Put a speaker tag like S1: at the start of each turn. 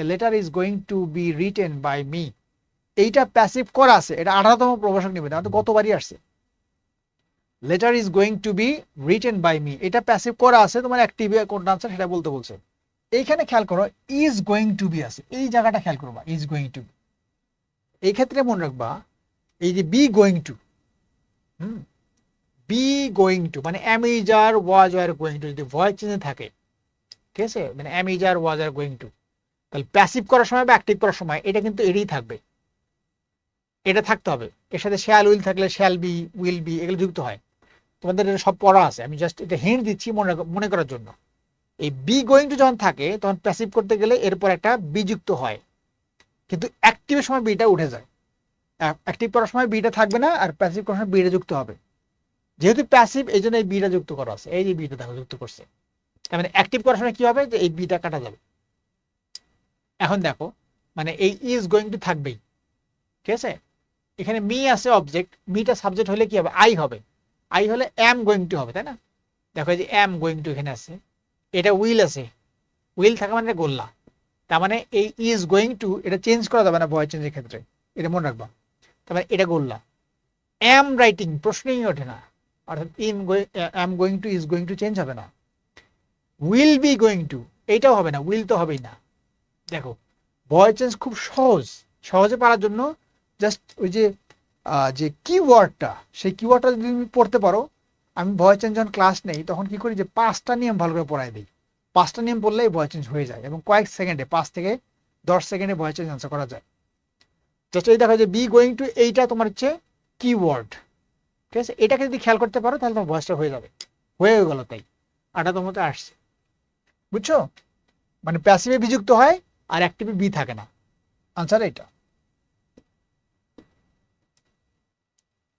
S1: A letter is going to be written by me এইটা passive করা আছে এটা আঠারোতম প্রভাষক নিবেদন আমাদের গতবারই আসছে। Letter is going to be written by me এটা প্যাসিভ করা আছে তোমার অ্যাক্টিভে কোনটা আনসার সেটা বলতে বলছে। এইখানে খেয়াল করো ইজ গোয়িং টু বি আছে এই জায়গাটা খেয়াল করবা ইজ গোয়িং টু বি এই ক্ষেত্রে মনে রাখবা এই যে be going to hmm be going to মানে am is are was R going to যদি ভয়েস চেঞ্জে থাকে ঠিক আছে? মানে am is are was R going to তাহলে প্যাসিভ করার সময় বা অ্যাক্টিভ করার সময় এটা কিন্তু এটাই থাকবে। এটা থাকতে হবে। এর সাথে শ্যাল উইল থাকলে শ্যাল বি উইল বি এগুলো যুক্ত হয়। তোমাদের এটা সব পড়া আছে। আমি জাস্ট এটা হিন্ট দিচ্ছি মনে মনে করার জন্য। এই বি গোয়িং টু যখন থাকে, তখন প্যাসিভ করতে গেলে এরপর একটা বি যুক্ত হয়। কিন্তু অ্যাক্টিভের সময় বিটা উঠে যায়। অ্যাক্টিভ করার সময় বিটা থাকবে না আর প্যাসিভ করার সময় বিটা যুক্ত হবে। যেহেতু প্যাসিভ এই জন্য এই বিটা যুক্ত করা আছে। এই যে বিটা দেখো, যুক্ত করছে। তার মানে অ্যাক্টিভ করার সময় কি হবে? যে এই বিটা কাটা যাবে। এখন দেখো মানে এই ইজ গোয়িং টু থাকবেই। ঠিক আছে? এখানে মি আছে অবজেক্ট মিটা সাবজেক্ট হলে কি হবে? আই হবে। আই হলে এম গোয়িং টু হবে, তাই না? দেখো যে এম গোয়িং টু এখানে আছে। এটা উইল আছে। উইল থাকা মানে গোল্লা। তার মানে এই ইজ গোয়িং টু এটা চেঞ্জ করা যাবে না ভয় চেঞ্জের ক্ষেত্রে। এটা মনে রাখবা। তার মানে এটা গোল্লা। এম রাইটিং প্রশ্নই ওঠে না। অর্থাৎ ইম am going to is going to change হবে না। উইল বি গোয়িং টু এইটাও হবে না। উইল তো হবেই না। দেখো, ভয়েস চেঞ্জ খুব সহজ। সহজে পারার জন্য জাস্ট ওই যে যে কিওয়ার্ডটা সেই কিওয়ার্ডটা যদি তুমি পড়তে পারো, আমি ভয়েস চেঞ্জ যখন ক্লাস নেই, তখন কি করি যে পাঁচটা নিয়ম ভালো করে পড়াই দিই। পাঁচটা নিয়ম পড়লেই ভয়েস চেঞ্জ হয়ে যায় এবং কয়েক সেকেন্ডে, পাঁচ থেকে দশ সেকেন্ডে ভয়েস চেঞ্জ আনসার করা যায়। জাস্ট এই দেখো যে বি গোয়িং টু এইটা তোমার হচ্ছে কিওয়ার্ড ঠিক আছে? এটাকে যদি খেয়াল করতে পারো, তাহলে তোমার ভয়েসটা হয়ে যাবে। হয়ে গেল তাই। আটা তোমার আসছে। বুঝছ? মানে প্যাসিভে বিযুক্ত হয় আর অ্যাক্টিভে বি থাকে না। আনসার এটা